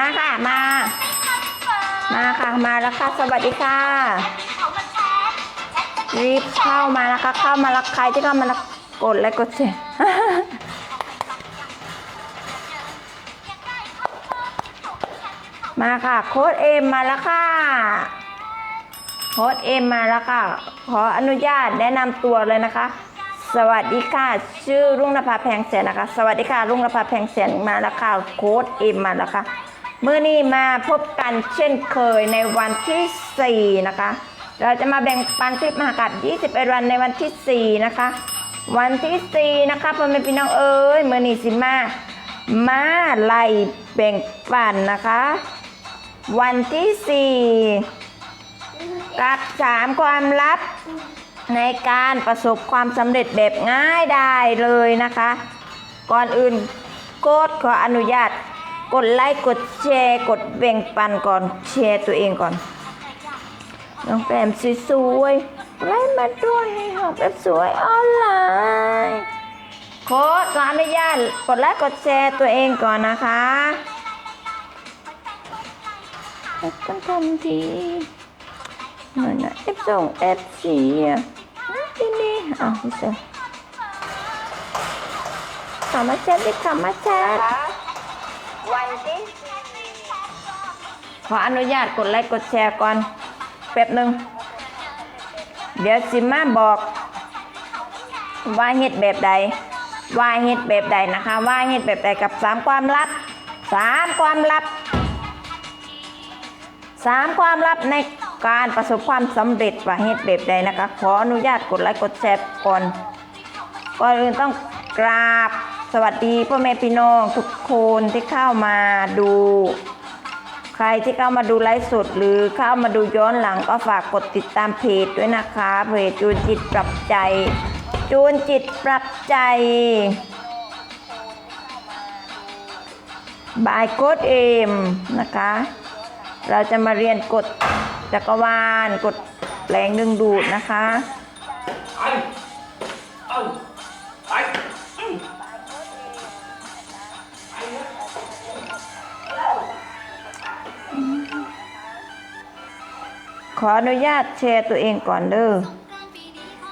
มาค่ะ มา มาค่ะ มาแล้วค่ะ สวัสดีค่ะ รีบเข้ามานะคะ เข้ามาแล้วใครที่เข้ามาแล้วกดไลค์กดแชร์มาค่ะ โค้ดเอ็มมาแล้วค่ะ โค้ดเอ็มมาแล้วค่ะ ขออนุญาตแนะนำตัวเลยนะคะ สวัสดีค่ะ ชื่อรุ่งนภาแพงแสนนะคะ สวัสดีค่ะ รุ่งนภาแพงแสนมาแล้วค่ะ โค้ดเอ็มมาแล้วค่ะ เมื่อนี้มาพบกันเช่นเคยในวันที่ 4 นะคะ เราจะมาแบ่งปันคลิปมหากาศ21 วันในวันที่ 4 นะคะ วันที่ 4 นะคะพ่อแม่พี่น้องเอ้ยเมื่อนี้สิมามาไล่แบ่งปันนะคะ วันที่ 4 กับ 3 ความลับในการประสบความสำเร็จแบบง่ายได้เลยนะคะ ก่อนอื่นโกดขออนุญาต กดไลค์กดแชร์กดแบ่งปันก่อนแชร์ตัวเองก่อน น้องแปมสวยๆไล่มาด้วยให้หอกแบบสวยออนไลน์โค้ดขออนุญาตกดไลค์กดแชร์ตัวเองก่อนนะคะแล้วกันทันทีหน่อยนะเอฟส่งเอฟซีอะที่นี่อ้าวไม่ใช่ขอมาแชร์ดิขอมาแชร์ วันที่ขออนุญาตกดไลค์กดแชร์ก่อน แป๊บหนึ่ง เดี๋ยวสิมาบอก ว่าเฮ็ดแบบใด ว่าเฮ็ดแบบใดนะคะ ว่าเฮ็ดแบบใดกับสามความลับสามความลับสามความลับในการประสบความสำเร็จว่าเฮ็ดแบบใดนะคะ ขออนุญาตกดไลค์กดแชร์ก่อนก่อนอื่นต้องกราบ สวัสดีพ่อแม่พี่น้องทุกคนที่เข้ามาดู ใครที่เข้ามาดูไลฟ์สดหรือเข้ามาดูย้อนหลังก็ฝากกดติดตามเพจด้วยนะคะเพจจูนจิตปรับใจ จูนจิตปรับใจบายโกดเอมนะคะ เราจะมาเรียนกฎจักรวาลกฎแรงดึงดูดนะคะ ขออนุญาตแชร์ตัวเองก่อนเด้อ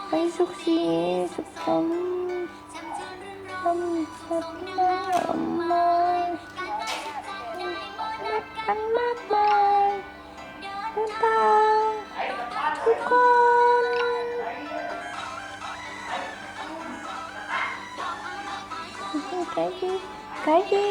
ไปสุขสีสุขสมทำสัตว์มาออกมารักกันมากมายเดินทาทุกคนใครดีใครดี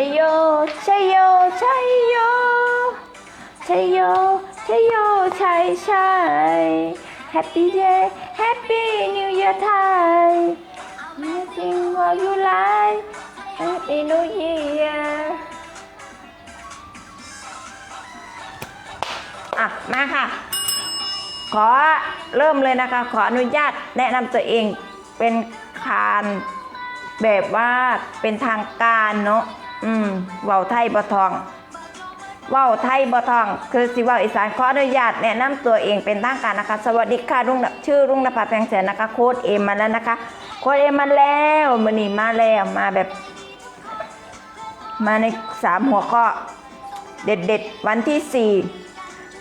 ชัยโยชัยโยชัยโยชัยโยชัยโยชัยชัย Happy day Happy New Year Thai Anything what you like Happy New Year อะ มาค่ะ ขอเริ่มเลยนะคะ ขออนุญาตแนะนำตัวเองเป็นคานแบบว่าเป็นทางการเนาะ อืมเว้าไทยบ่ทองเว้าไทยบ่ทอง คือสิเว้าอีสานขออนุญาตแนะนำตัวเองเป็นทางการนะคะ สวัสดีค่ะรุ่งชื่อรุ่งนภาแพงแสนนะคะ โค้ดเอมมาแล้วนะคะ โค้ดเอมมาแล้วมื้อนี้มาแล้วมาแบบ มาในสามหัวข้อ เด็ดๆ วันที่สี่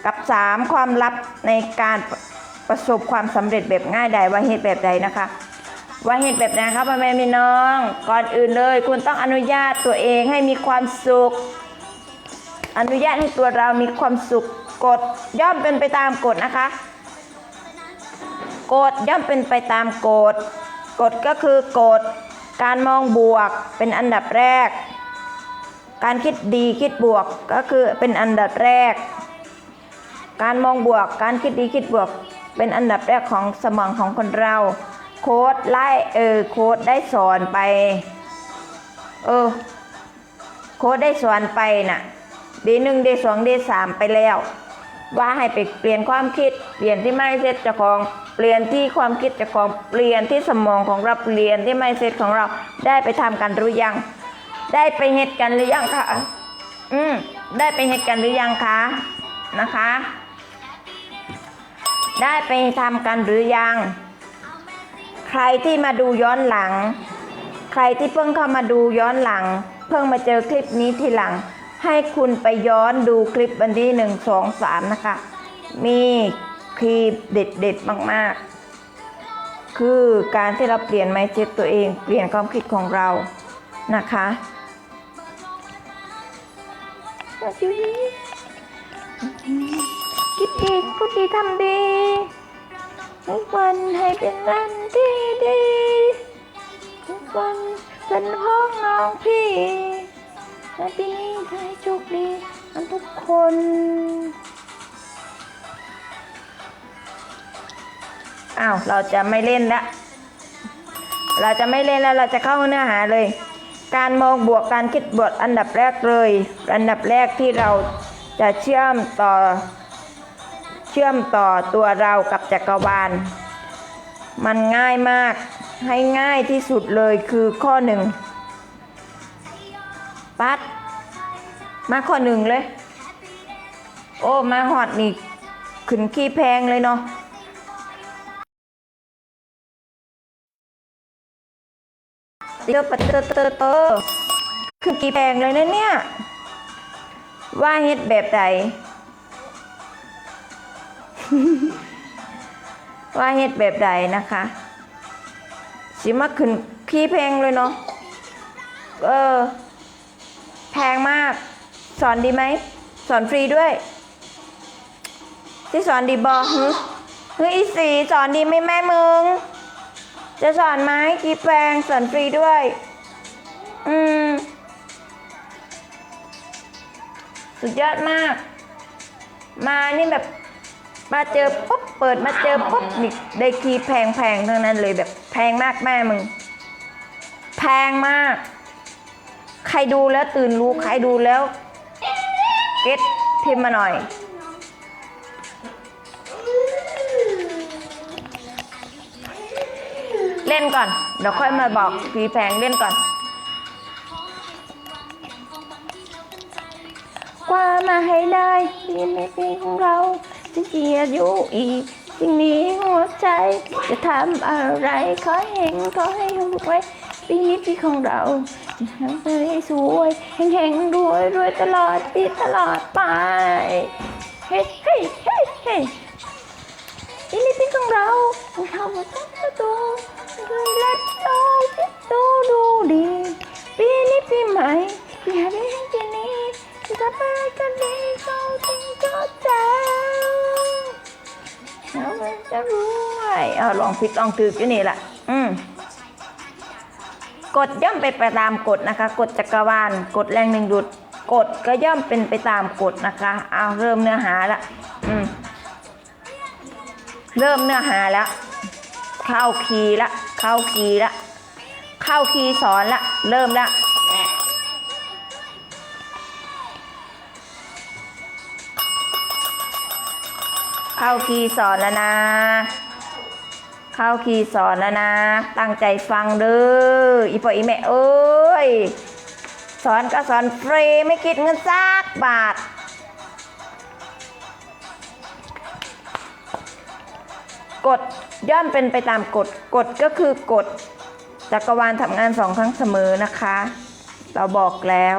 กับ3ความลับในการประประสบความสำเร็จแบบง่ายใดว่าเหตุแบบใดนะคะ ว่าเหตุแบบใดครับพ่อแม่พี่น้อง ก่อนอื่นเลย คุณต้องอนุญาตตัวเองให้มีความสุข อนุญาตให้ตัวเรามีความสุขกฎย่อมเป็นไปตามกฎนะคะกฎย่อมเป็นไปตามกฎกฎก็คือกฎการมองบวกเป็นอันดับแรก การคิดดีคิดบวกก็คือเป็นอันดับแรก การมองบวกการคิดดีคิดบวกเป็นอันดับแรกของสมองของคนเรา โค้ดไล่เออโค้ดได้สอนไป เออ โค้ดได้สอนไปน่ะดีหนึ่งดีสองดีสามไปแล้ว ว่าให้ไปเปลี่ยนความคิด เปลี่ยนที่ไม่เซ็ตจะของเปลี่ยนที่ความคิดจะของเปลี่ยนที่สมองของเราเปลี่ยนที่ไม่เซ็ตของเราได้ไปทำกันหรือยัง ได้ไปเหตุกันหรือยังคะอืมได้ไปเหตุกันหรือยังคะนะคะ ได้ไปทำกันหรือยัง ใครที่มาดูย้อนหลัง ใครที่เพิ่งเข้ามาดูย้อนหลัง เพิ่งมาเจอคลิปนี้ทีหลัง ให้คุณไปย้อนดูคลิปวันที่หนึ่งสองสามนะคะ มีคลิปเด็ดๆมากๆ คือการที่เราเปลี่ยนไมเซ็ตตัวเอง เปลี่ยนความคิดของเรานะคะคิดดีพูดดีทำดี ทุกวันให้เป็นวันที่ดี ทุกวันเป็นพ้องน้องพี่และปีนี้ให้โชคดีกันทุกคนอ้าวเราจะไม่เล่นละเราจะไม่เล่นแล้วเราจะเข้าเนื้อหาเลย การมองบวกการคิดบวกอันดับแรกเลย อันดับแรกที่เราจะเชื่อมต่อ ชื่อมต่อตัวเรากับจักรวาล มันง่ายมากให้ง่ายที่สุดเลยคือข้อหนึ่งปัด มาข้อหนึ่งเลย โอ้มาหอดนี่ขึ้นขี้แพงเลยเนาะเตอร์ปะเตอร์เตอร์เตอร์คือกี่แพงเลยนะเนี่ย ว่าเฮ็ดแบบใด ว่าเฮ็ดแบบใดนะคะสิมาขึ้นขี้แพงเลยเนาะเออ แพงมาก สอนดีไหม สอนฟรีด้วย ที่สอนดีบอฮึเฮ้ยอีสีสอนดีไหมแม่มึง จะสอนไหมกีแปลงสอนฟรีด้วย อืม สุดยอดมาก มานี่แบบ มาเจอปุ๊บเปิดมาเจอปุ๊บนี่ได้คีย์แพงๆทั้งนั้นเลยแบบแพงมากแม่มึง แพงมาก ใครดูแล้วตื่นรู้ใครดูแล้วเก็ตพิมพ์มาหน่อย เล่นก่อนเดี๋ยวค่อยมาบอกฟีแพงเล่นก่อนกว่ามาให้ได้ดีในปีของเรา จะเกียรอยู่อีกสิ่งนี้หัวใจจะทำอะไรขอให้เห็นขอให้รู้ไว้ปีนี้ปีของเราจะทำให้สวยเฮงๆรวยรวยตลอดปีตลอดไปเฮ้เฮ้เฮ้เฮ้ปีนี้ปีของเราเรามาตั้งประตูเลยละโตจิตโตดูดีปีนี้ปีใหม่ปีหาได้ทั้งปีนี้ จะทำอะไรกันดีเขาจริงก็แจ๋วแล้วมันจะรวยเอาลองผิดลองถูกอยู่นี่แหละอืมกฎย่อมเป็นไปตามกฎนะคะ กฎจักรวาลกฎแรงหนึ่งดุดกฎก็ย่อมเป็นไปตามกฎนะคะเอาเริ่มเนื้อหาละอืมเริ่มเนื้อหาแล้ว เข้าคีย์ละ เข้าคีย์ละ เข้าคีย์สอนละ เริ่มละ เข้าคีย์สอนแล้วนะ เข้าคีย์สอนแล้วนะ ตั้งใจฟังเด้ออีพ่ออีแม่เอ้ย สอนก็สอนฟรีไม่คิดเงินสักบาทกฎย่อมเป็นไปตามกฎกฎก็คือกฎจักรวาลทำงานสองครั้งเสมอนะคะ เราบอกแล้ว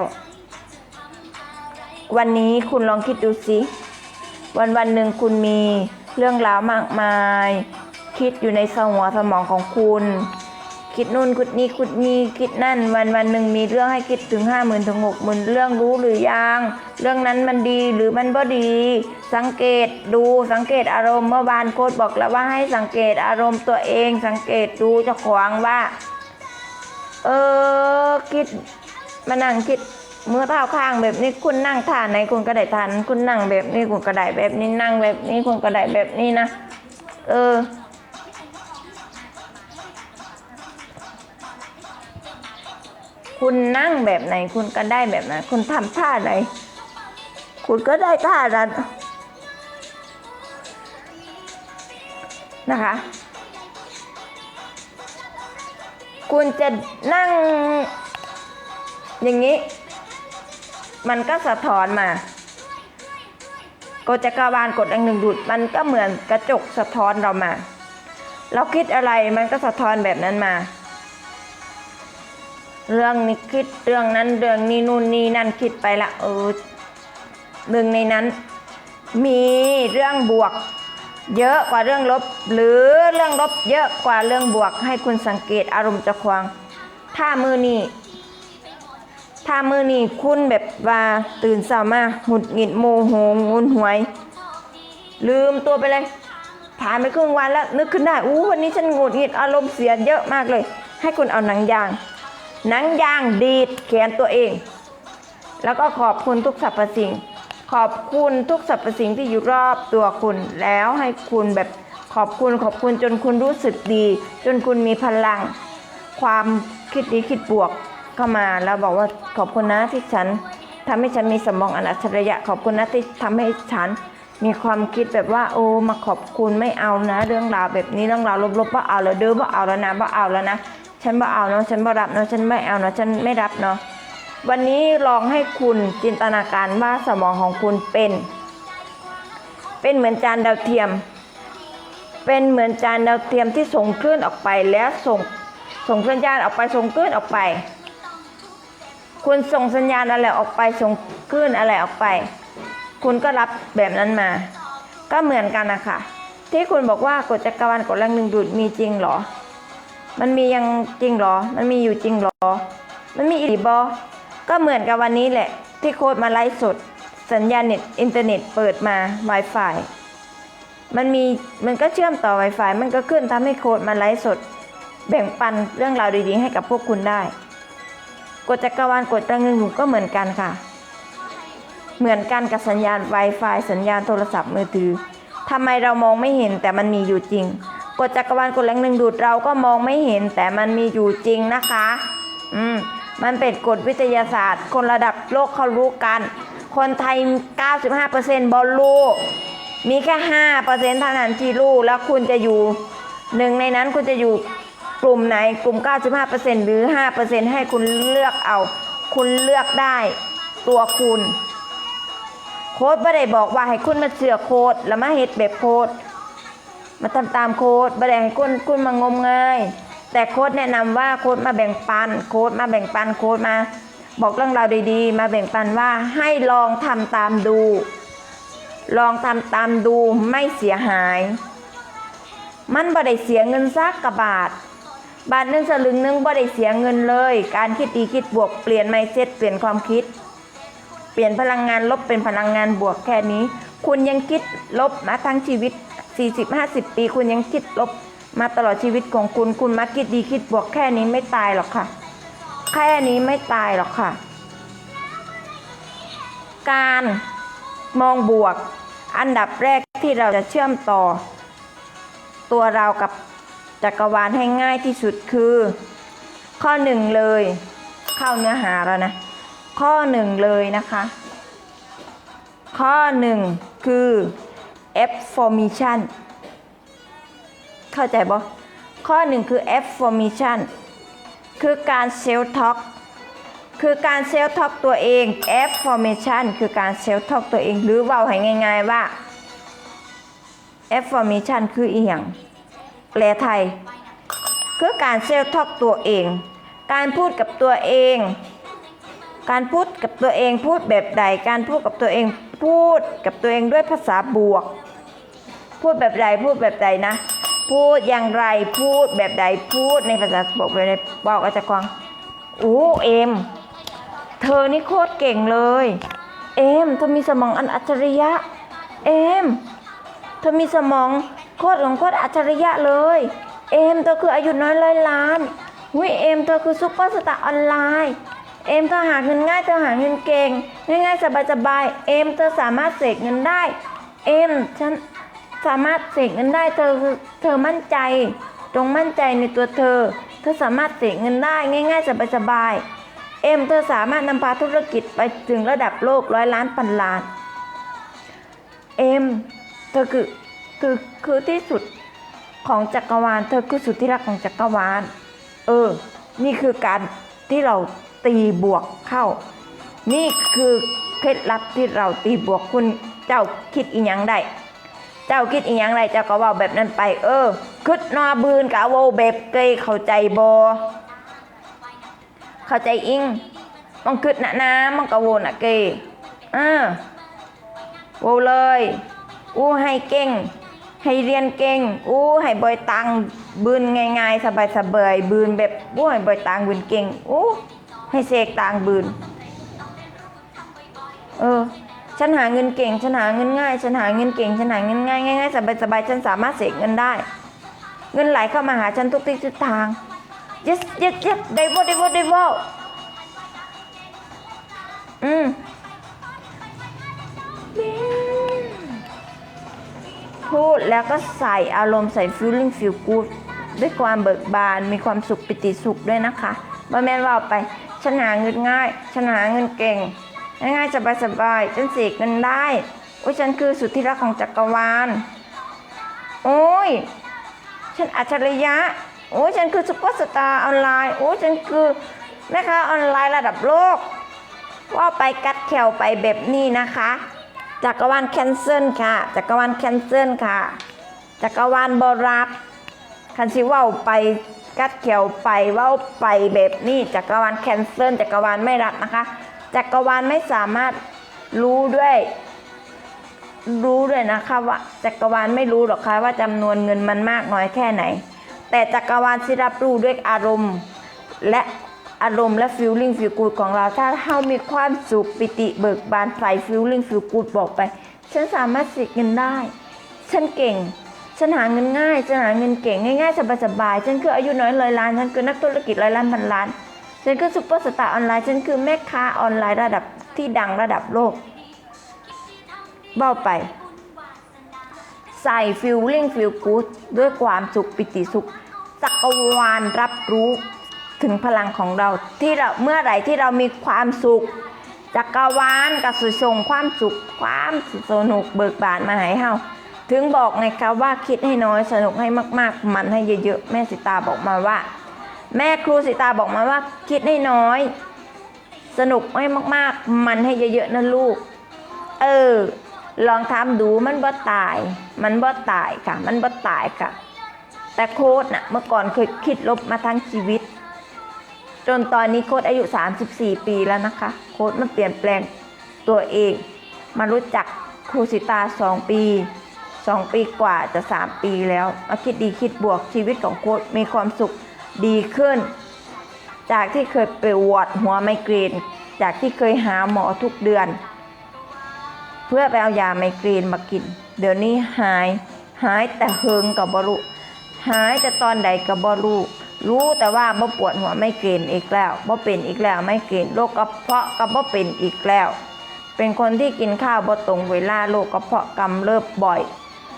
วันนี้คุณลองคิดดูสิ วันวันหนึ่งคุณมีเรื่องราวมากมาย คิดอยู่ในสมองสมองของคุณ คิดนู่นคิดนี่คิดนี่คิดนั่น วันวันหนึ่งมีเรื่องให้คิดถึงห้าหมื่นถึงหกหมื่นเรื่องรู้หรือยัง เรื่องนั้นมันดีหรือมันบ่ดี สังเกตดูสังเกตอารมณ์เมื่อวานโค้ดบอกแล้วว่าให้สังเกตอารมณ์ตัวเอง สังเกตดูเจ้าของว่า เออคิดมานั่งคิด เมื่อเท้าข้างแบบนี้คุณนั่งท่าไหนคุณก็ได้ทันคุณนั่งแบบนี้คุณก็ได้แบบนี้นั่งแบบนี้คุณก็ได้แบบนี้นะ เออ คุณนั่งแบบไหนคุณก็ได้แบบนั้นคุณทำท่าไหน คุณก็ได้ท่านั้นนะคะ คุณจะนั่งอย่างนี้ มันก็สะท้อนมากฎจักรวาลกฎแรงดึงดูดมันก็เหมือนกระจกสะท้อนเรามา เราคิดอะไรมันก็สะท้อนแบบนั้นมา เรื่องนี้คิดเรื่องนั้นเรื่องนี้นู่นนี่นั่นคิดไปละเออหนึ่งในนั้น มีเรื่องบวก เยอะกว่าเรื่องลบ หรือเรื่องลบเยอะกว่าเรื่องบวกให้คุณสังเกตอารมณ์เจะควงถ้ามือนี่ ถ้ามือนี่คุณแบบว่าตื่นเช้ามาหงุดหงิดโมโหงุนหวย ลืมตัวไปเลยผ่านไปครึ่งวันแล้วนึกขึ้นได้อู้วันนี้ฉันหงุดหงิดอารมณ์เสียเยอะมากเลย ให้คุณเอาหนังยาง หนังยางดีดแขนตัวเอง แล้วก็ขอบคุณทุกสรรพสิ่ง ขอบคุณทุกสรรพสิ่งที่อยู่รอบตัวคุณ แล้วให้คุณแบบขอบคุณขอบคุณจนคุณรู้สึกดี จนคุณมีพลัง ความคิดดีคิดบวก เข้ามาแล้วบอกว่าขอบคุณนะที่ฉันทำให้ฉันมีสมองอันอัจฉริยะ ขอบคุณนะที่ทำให้ฉันมีความคิดแบบว่าโอ้มาขอบคุณไม่เอานะ เรื่องราวแบบนี้เรื่องราวลบๆว่าเอาแล้วเด้อว่าเอาแล้วนะว่าเอาแล้วนะฉันว่าเอาเนาะฉันบ่รับเนาะฉันไม่เอาเนาะฉันไม่รับเนาะวันนี้ลองให้คุณจินตนาการว่าสมองของคุณเป็น เป็นเหมือนจานดาวเทียม เป็นเหมือนจานดาวเทียมที่ส่งคลื่นออกไปแล้วส่งส่งสัญญาณออกไปส่งคลื่นออกไป คุณส่งสัญญาณอะไรออกไป ส่งคลื่นอะไรออกไป คุณก็รับแบบนั้นมา ก็เหมือนกันนะคะที่คุณบอกว่ากฎจักรวาลกฎแรงดึงดูดมีจริงเหรอ มันมียังจริงเหรอ มันมีอยู่จริงเหรอ มันมีอีบอก็เหมือนกับวันนี้แหละ ที่โค้ดมาไลฟ์สด สัญญาณเน็ตอินเทอร์เน็ตเปิดมา Wi-Fi มันมีมันก็เชื่อมต่อ Wi-Fi มันก็ขึ้นทำให้โค้ดมาไลฟ์สด แบ่งปันเรื่องราวดีๆให้กับพวกคุณได้ กฎจักรวาลกฎแรงดึงดูดก็เหมือนกันค่ะ เหมือนกันกับสัญญาณ Wi-Fi สัญญาณโทรศัพท์มือถือทำไมเรามองไม่เห็นแต่มันมีอยู่จริงกฎจักรวาลกฎแรงดึงดูดเราก็มองไม่เห็นแต่มันมีอยู่จริงนะคะ อืมมันเป็นกฎวิทยาศาสตร์ คนระดับโลกเขารู้กัน คนไทย 95%บอลรู้มีแค่ 5%เท่านั้นที่รู้แล้วคุณจะอยู่หนึ่งในนั้นคุณจะอยู่ กลุ่มไหนกลุ่ม 95%หรือ 5%ให้คุณเลือกเอา คุณเลือกได้ตัวคุณ โค้ดไม่ได้บอกว่าให้คุณมาเสือโค้ดแล้วมาเฮ็ดแบบโค้ดมาทำตามโค้ดไม่ได้ให้คุณคุณมางมงายแต่โค้ดแนะนำว่าโค้ดมาแบ่งปัน โค้ดมาแบ่งปันโค้ดมา บอกเรื่องราวดีๆ มาแบ่งปันว่าให้ลองทำตามดู ลองทำตามดูไม่เสียหาย มันบ่ได้เสียเงินซักกระบาท บาทหนึ่งสลึงหนึงบ่ได้เสียเงินเลย การคิดดีคิดบวกเปลี่ยนไมเซ็ตเปลี่ยนความคิด เปลี่ยนพลังงานลบเป็นพลังงานบวกแค่นี้ คุณยังคิดลบมาทั้งชีวิต 40-50 ปี คุณยังคิดลบมาตลอดชีวิตของคุณ คุณมาคิดดีคิดบวกแค่นี้ไม่ตายหรอกค่ะ แค่นี้ไม่ตายหรอกค่ะ การมองบวก อันดับแรกที่เราจะเชื่อมต่อ ตัวเรากับ จักรวาลให้ง่ายที่สุดคือ ข้อหนึ่งเลย เข้าเนื้อหาแล้วนะ ข้อหนึ่งเลยนะคะ ข้อหนึ่งคือ F formation เข้าใจบ่ข้อหนึ่งคือ F formation คือการเซลท็อกคือการเซลท็อกตัวเอง F formation คือการเซลท็อกตัวเอง หรือว่าให้ง่าย ๆว่า F formation คืออีหยัง แปลไทย คือการเซลท็อกตัวเอง การพูดกับตัวเอง การพูดกับตัวเองพูดแบบใด การพูดกับตัวเองพูดกับตัวเองด้วยภาษาบวก พูดแบบใดพูดแบบใดนะ พูดอย่างไรพูดแบบใดพูดในภาษาบวกแบบใดบอกอาจจะกวางอู้เอ็มเธอนี่โคตรเก่งเลย เอ็มเธอมีสมองอันอัจฉริยะ เอ็มเธอมีสมอง โคตรของโคตรอัจฉริยะเลย เอมเธอคืออายุน้อยร้อยล้านหุยเอมเธอคือซุปเปอร์สตาร์ออนไลน์ เอมเธอหาเงินง่ายเธอหาเงินเก่ง ง่ายๆสบายๆเอมเธอสามารถเสกเงินได้ เอมฉันสามารถเสกเงินได้เธอเธอมั่นใจจงมั่นใจในตัวเธอ เธอสามารถเสกเงินได้ง่าย ๆสบายๆเอ็มเธอสามารถนำพาธุรกิจไปถึงระดับโลกร้อยล้านพันล้าน เอ็มเธอคือ คือคือที่สุดของจักรวาล เธอคือสุดที่รักของจักรวาล เออ นี่คือการที่เราตีบวกเข้า นี่คือเคล็ดลับที่เราตีบวกคุณเจ้าคิดอีหยังได้เจ้าคิดอีหยังไรเจ้าก็ว่าแบบนั้นไป เออคิดนอบืนกะเว่าแบบเกยเข้าใจบอเข้าใจอิงมันคิดนะนะมันก็โวนะเกยอ่าโวเลยอู้ให้เก่ง ให้เรียนเก่งอู้ให้บอยตังบืนง่ายๆ สบายๆบืนแบบอู้ให้บอยตังบืนเก่งอู้ให้เสกตังบืนเออฉันหาเงินเก่ง ฉันหาเงินง่าย ฉันหาเงินเก่ง ฉันหาเงินง่ายง่ายๆสบายฉันสามารถเสกเงินได้ เงินไหลเข้ามาหาฉันทุกทิศทุกทาง yes yes yes ได้บ่ได้บ่ได้บ่อืม พูดแล้วก็ใส่อารมณ์ใส่ feeling feel good ด้วยความเบิกบานมีความสุขปิติสุขด้วยนะคะบ่แม่นว่าไปฉันหาเงินง่ายฉันหาเงินเก่ง ง่ายๆสบายๆฉันเสกเงินได้โอ้ยฉันคือสุดที่รักของจักรวาลโอ้ยฉันอัจฉริยะโอ้ยฉันคือซุปเปอร์สตาร์ออนไลน์โอ้ยฉันคือแม่ค้าออนไลน์ระดับโลก ว่าไปกัดแขวไปแบบนี้นะคะ จักรวาลแคนเซิลค่ะ จักรวาลแคนเซิลค่ะ จักรวาลบรับคันสิว่าไปกัดแขวไปเว่าไปแบบนี้จักรวาลแคนเซิลจักรวาลไม่รับนะคะ จักรวาลไม่สามารถรู้ด้วย รู้ด้วยนะคะว่าจักรวาลไม่รู้หรอกค่ะว่าจำนวนเงินมันมากน้อยแค่ไหน แต่จักรวาลสิรับรู้ด้วยอารมณ์ และ อารมณ์และ feeling feel good ของเรา ถ้าเรามีความสุขปิติเบิกบานใส่ feeling feel good บอกไป ฉันสามารถสิเงินได้ ฉันเก่ง ฉันหาเงินง่าย ฉันหาเงินเก่งง่ายๆสบายๆ ฉันคืออายุน้อยร้อยล้าน ฉันคือนักธุรกิจร้อยล้านพันล้าน ฉันคือซุปเปอร์สตาร์ออนไลน์ ฉันคือแม่ค้าออนไลน์ระดับที่ดังระดับโลก เบ้าไป ใส่ feeling feel good ด้วยความสุขปิติสุขจักรวาลรับรู้ ถึงพลังของเราที่เราเมื่อไหร่ที่เรามีความสุขจักรวาลก็สุส่งความสุขความสนุกเบิกบานมาให้เฮาถึงบอกไงคะว่าคิดให้น้อยสนุกให้มาก ๆ มันให้เยอะๆแม่สิตาบอกมาว่า แม่ครูสิตาบอกมาว่า คิดให้น้อย สนุกให้มาก ๆ มันให้เยอะๆนะลูก เออ ลองทำดูมันบ่ตาย มันบ่ตายค่ะ มันบ่ตายค่ะ แต่โค้ดน่ะเมื่อก่อนเคยคิดลบมาทั้งชีวิต จนตอนนี้โค้ดอายุ 34 ปีแล้วนะคะ โค้ดมันเปลี่ยนแปลงตัวเอง มารู้จักครูสิตา 2 ปี 2 ปีกว่าจะ 3 ปีแล้ว มาคิดดีคิดบวกชีวิตของโค้ดมีความสุขดีขึ้น จากที่เคยไปวอดหัวไมเกรน จากที่เคยหาหมอทุกเดือน เพื่อไปเอายาไมเกรนมากิน เดี๋ยวนี้หายหายแต่เฮิงกับบรุหายแต่ตอนใดกับบรุ รู้แต่ว่าบ่ปวดหัวไม่เกรนอีกแล้วบ่เป็นอีกแล้วไม่เกรนโรคกระเพาะก็บ่เป็นอีกแล้ว เป็นคนที่กินข้าวบ่ตรงเวลาโรคกระเพาะกำเริบบ่อย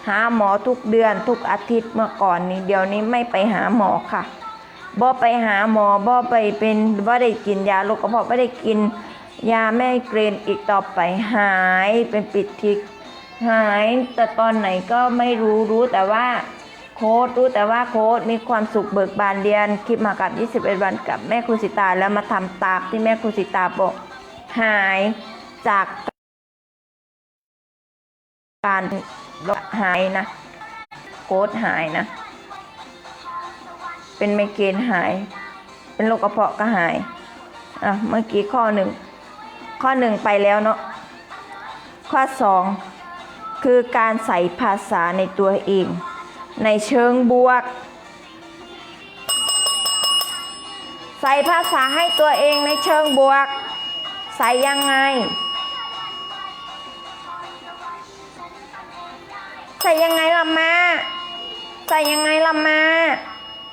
หาหมอทุกเดือนทุกอาทิตย์เมื่อก่อนนี้เดี๋ยวนี้ไม่ไปหาหมอค่ะบ่ไปหาหมอบ่ไปเป็นบ่ได้กินยาโรคกระเพาะบ่ได้กินยาไม่เกรนอีกต่อไปหายเป็นปิดทิกหายแต่ตอนไหนก็ไม่รู้รู้แต่ว่า ค้ดรู้แต่ว่าโค้ดมีความสุขเบิกบานเรียนคลิปมากับ 21 วันกับแม่ครูสิตาแล้วมาทำตามที่แม่ครูสิตาบอกหายจากการหายนะ โค้ดหายนะ เป็นไมเกรนหาย เป็นโรคกระเพาะก็หายอะเมื่อกี้ข้อหนึ่งข้อหนึ่งไปแล้วเนาะข้อสองคือการใส่ภาษาในตัวเอง ในเชิงบวก ใส่ภาษาให้ตัวเองในเชิงบวก ใส่ยังไง ใส่ยังไงล่ะมาใส่ยังไงล่ะมา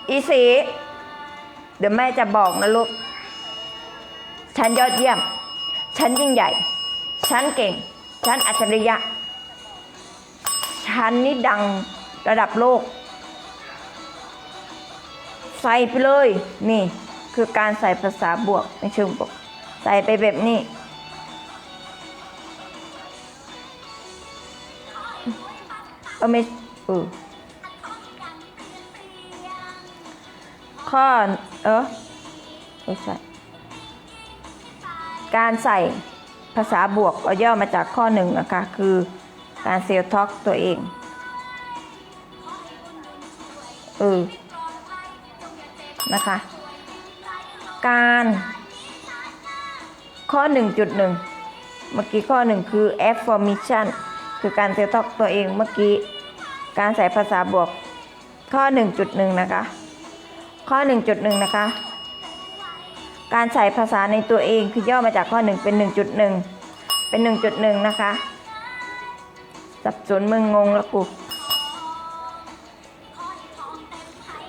อีสีเดี๋ยวแม่จะบอกนะลูก ฉันยอดเยี่ยม ฉันยิ่งใหญ่ ฉันเก่ง ฉันอัจฉริยะ ฉันนี่ดัง ระดับโลก ใส่ไปเลย นี่ คือการใส่ภาษาบวกในเชิงบวก ใส่ไปแบบนี้ เออไม่เออข้อเออไม่ใช่การใส่ภาษาบวกเราย่อมาจากข้อหนึ่งนะคะ คือการเซลท็อกตัวเอง เออ นะคะ การข้อ 1.1 เมื่อกี้ข้อ 1 คือ affirmation คือการเซลท็อกตัวเองเมื่อกี้ การใส่ภาษาบวก ข้อ 1.1 นะคะ ข้อ 1.1 นะคะ การใส่ภาษาในตัวเองคือย่อมาจากข้อ 1 เป็น 1.1 เป็น 1.1 นะคะ สับสนมึงงงแล้วกู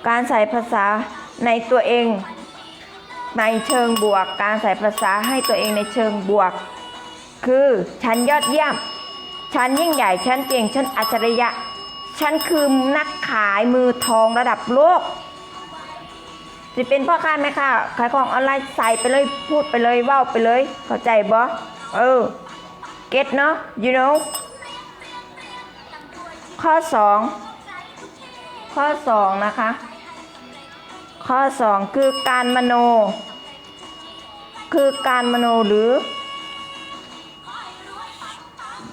การใส่ภาษาในตัวเอง ในเชิงบวก การใส่ภาษาให้ตัวเองในเชิงบวก คือฉันยอดเยี่ยม ฉันยิ่งใหญ่ ฉันเก่ง ฉันอัจฉริยะ ฉันคือนักขายมือทองระดับโลกสิเป็นพ่อค้าแม่ค้าขายของออนไลน์ใส่ไปเลยพูดไปเลยว้าไปเลย เข้าใจบ่เออเก็ตเนาะ you know ข้อ 2 ข้อ 2 นะคะ ข้อ 2 คือการมโน คือการมโนหรือ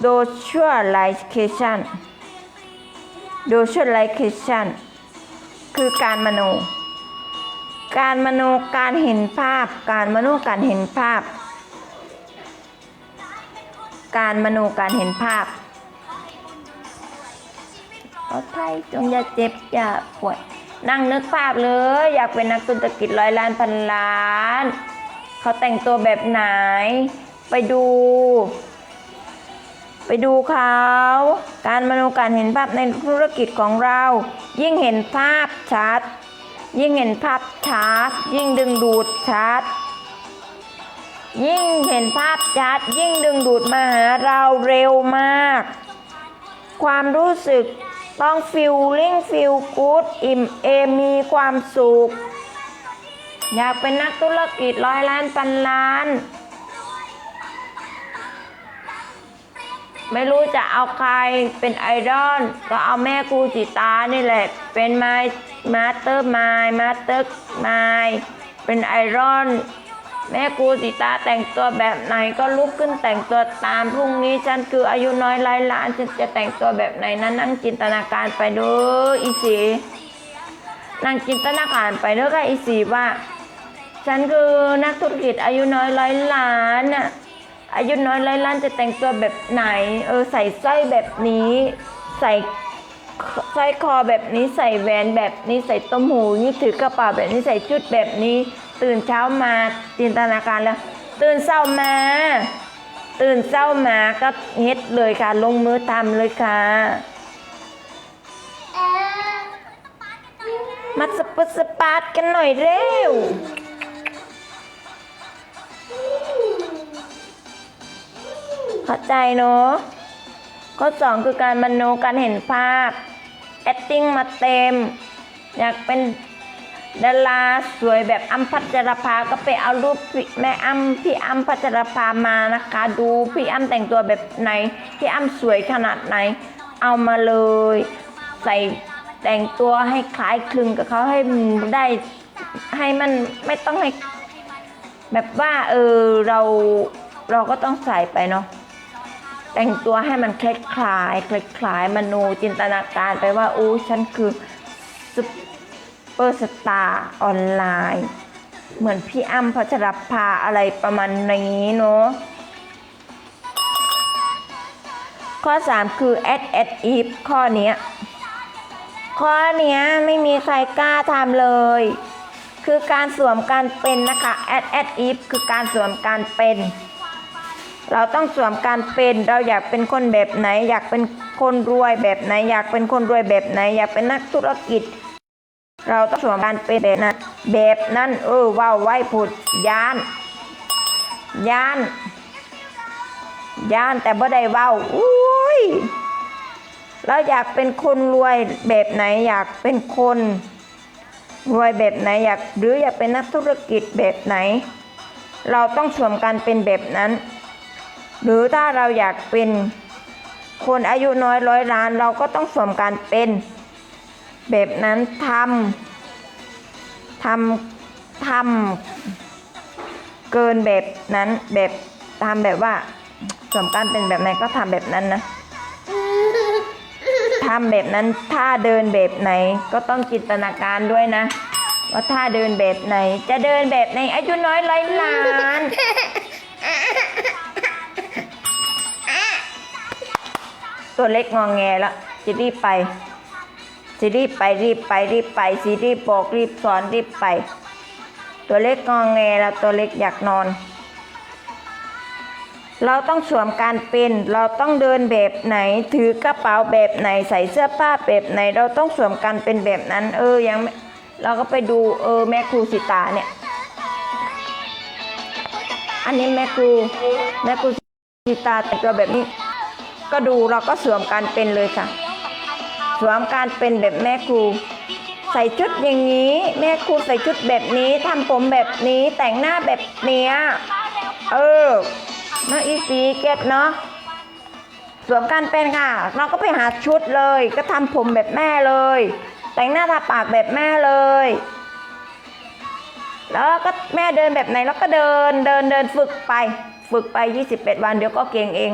visualization visualization คือการมโน การมโนการเห็นภาพ การมโนการเห็นภาพ การมโนการเห็นภาพขอไทยจงอย่าเจ็บอย่าป่วย นั่งนึกภาพเลย อยากเป็นนักธุรกิจร้อยล้านพันล้าน เขาแต่งตัวแบบไหน ไปดู ไปดูเขา การมโนการเห็นภาพในธุรกิจของเรา ยิ่งเห็นภาพชัด ยิ่งเห็นภาพชัด ยิ่งดึงดูดชัด ยิ่งเห็นภาพชัด ยิ่งดึงดูดมาหาเราเร็วมาก ความรู้สึก ต้องฟิลลิ่งฟิลกู๊ดอิ่มเอมมีความสุข อยากเป็นนักธุรกิจร้อยล้านพันล้าน ไม่รู้จะเอาใครเป็นไอดอลก็เอาแม่ครูจิตานี่แหละ เป็นไมมาสเตอร์มายมาสเตอร์มายเป็นไอดอล แม่ครูจิตาแต่งตัวแบบไหนก็ลุกขึ้นแต่งตัวตาม พรุ่งนี้ฉันคืออายุน้อยร้อยล้านฉันจะแต่งตัวแบบไหนนั้นนั่งจินตนาการไปเด้ออีสีนั่งจินตนาการไปเด้อค่ะอีสีว่า ฉันคือนักธุรกิจอายุน้อยร้อยล้านน่ะอายุน้อยร้อยล้านจะแต่งตัวแบบไหน เออใส่สร้อยแบบนี้ ใส่สร้อยคอแบบนี้ใส่แหวนแบบนี้ใส่ต้มหูนี่ถือกระเป๋าแบบนี้ใส่ชุดแบบนี้ ตื่นเช้ามาจินตนาการแล้ว ตื่นเช้ามา ตื่นเช้ามาก็เฮ็ดเลยค่ะ ลงมือทำเลยค่ะ มาสปสปาดกันหน่อยเร็วเข้าใจเนอะข้อสองคือการมโนการเห็นภาพ acting มาเต็ม อยากเป็น ดาราสวยแบบอ้ำพัชรภาก็ไปเอารูปแม่อ้ำพี่อ้ำพัชรภามานะคะ ดูพี่อ้ำแต่งตัวแบบไหนพี่อ้ำสวยขนาดไหน เอามาเลย ใส่แต่งตัวให้คล้ายคลึงกับเขาให้ได้ให้มันไม่ต้องให้แบบว่าเออเราเราก็ต้องใส่ไปเนาะแต่งตัวให้มันคล้ายคล้ายคล้ายคลายมโนจินตนาการไปว่าโอ้ฉันคือซุป เปอร์สตาร์ออนไลน์ เหมือนพี่อ้ำพัชรภาอะไรประมาณนี้เนาะข้อ 3 คือ at at if ข้อนี้ข้อนี้ไม่มีใครกล้าทำเลย คือการสวมการเป็นนะคะ at at if คือการสวมการเป็น เราต้องสวมการเป็น เราอยากเป็นคนแบบไหน อยากเป็นคนรวยแบบไหน อยากเป็นคนรวยแบบไหน อยากเป็นนักธุรกิจ เราต้องสวมการเป็นแบบนั้นแบบนั้นเออว้าวไว้ผุดยานยานยานแต่บ่ได้ว้าอุ้ยเราอยากเป็นคนรวยแบบไหนอยากเป็นคนรวยแบบไหนอยากหรืออยากเป็นนักธุรกิจแบบไหน เราต้องสวมการเป็นแบบนั้น หรือถ้าเราอยากเป็นคนอายุน้อยร้อยล้าน เราก็ต้องสวมการเป็น แบบนั้นทำทำทำเกินแบบนั้นแบบทำแบบว่าสมการเป็นแบบไหนก็ทำแบบนั้นนะทำแบบนั้นท่าเดินแบบไหนก็ต้องจินตนาการด้วยนะ ว่าท่าเดินแบบไหน จะเดินแบบในอายุน้อยร้อยล้านตัวเล็กงองแงแล้วจะรีบไป จะรีบไปรีบไปรีบไปสิรีบบอกรีบสอนรีบไป ตัวเล็กงองแงแล้วตัวเล็กอยากนอน เราต้องสวมการเป็นเราต้องเดินแบบไหน ถือกระเป๋าแบบไหนใส่เสื้อผ้าแบบไหน เราต้องสวมการเป็นแบบนั้น เออยังเราก็ไปดูเออแม่ครูสิตาเนี่ย อันนี้แม่ครูแม่ครูสิตาแต่งตัวแบบนี้ ก็ดูเราก็สวมการเป็นเลยค่ะ สวมการเป็นแบบแม่ครู ใส่ชุดอย่างนี้ แม่ครูใส่ชุดแบบนี้ทำผมแบบนี้แต่งหน้าแบบเนี้ยเออน้องอีสีเก็ตเนาะสวมการเป็นค่ะ เราก็ไปหาชุดเลย ก็ทำผมแบบแม่เลย แต่งหน้าทาปากแบบแม่เลยแล้วก็แม่เดินแบบไหนเราก็เดินเดินเดินฝึกไป ฝึกไป 21 วันเดี๋ยวก็เก่งเอง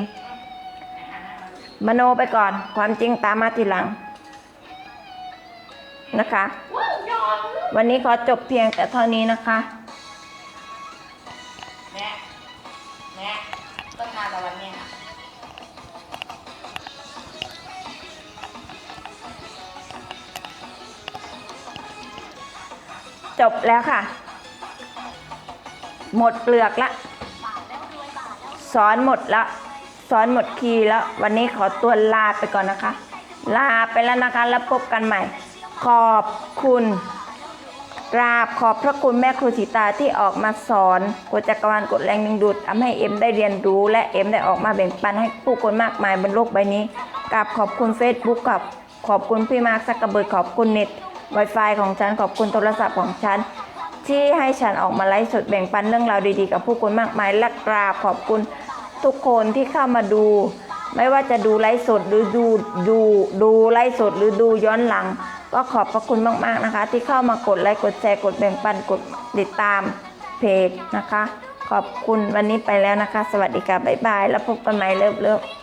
มโนไปก่อนความจริงตามมาทีหลัง นะคะ วันนี้ขอจบเพียงแต่เท่านี้นะคะแม่แม่ต้นทาตะวันเนี่ยจบแล้วค่ะ หมดเปลือกละ สอนหมดละสอนหมดคีแล้ว วันนี้ขอตัวลาไปก่อนนะคะ ลาไปแล้วนะคะ แล้วพบกันใหม่ ขอบคุณกราบขอบพระคุณแม่ครูสีตาที่ออกมาสอนกฎจักรวาลกฎแรงดึงดูดทำให้เอ็มได้เรียนรู้ และเอ็มได้ออกมาแบ่งปันให้ผู้คนมากมายบนโลกใบนี้กราบขอบคุณ Facebook กับขอบคุณพี่มาร์คซักกระเบิดขอบคุณเน็ต Wi-Fi ของฉันขอบคุณโทรศัพท์ของฉัน ที่ให้ฉันออกมาไลฟ์สดแบ่งปันเรื่องราวดีๆ กับผู้คนมากมายและกราบขอบคุณทุกคนที่เข้ามาดู ไม่ว่าจะดูไลฟ์สดหรือดูดูดูไลฟ์สดหรือดูย้อนหลัง ก็ขอบพระคุณมากๆนะคะ ที่เข้ามากดไลค์กดแชร์กดแบ่งปันกดติดตามเพจนะคะ ขอบคุณวันนี้ไปแล้วนะคะ สวัสดีค่ะบ๊ายบาย แล้วพบกันใหม่เลิฟๆ